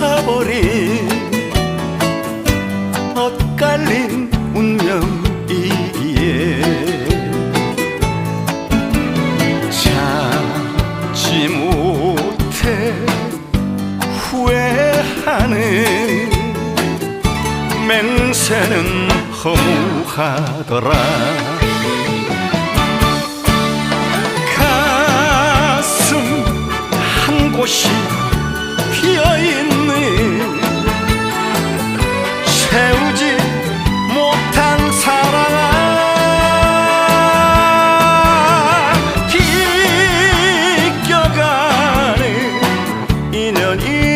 타버린 엇갈린 운명이기에 찾지 못해 후회하는 맹세는 허무하더라. 가슴 한 곳이 1년 1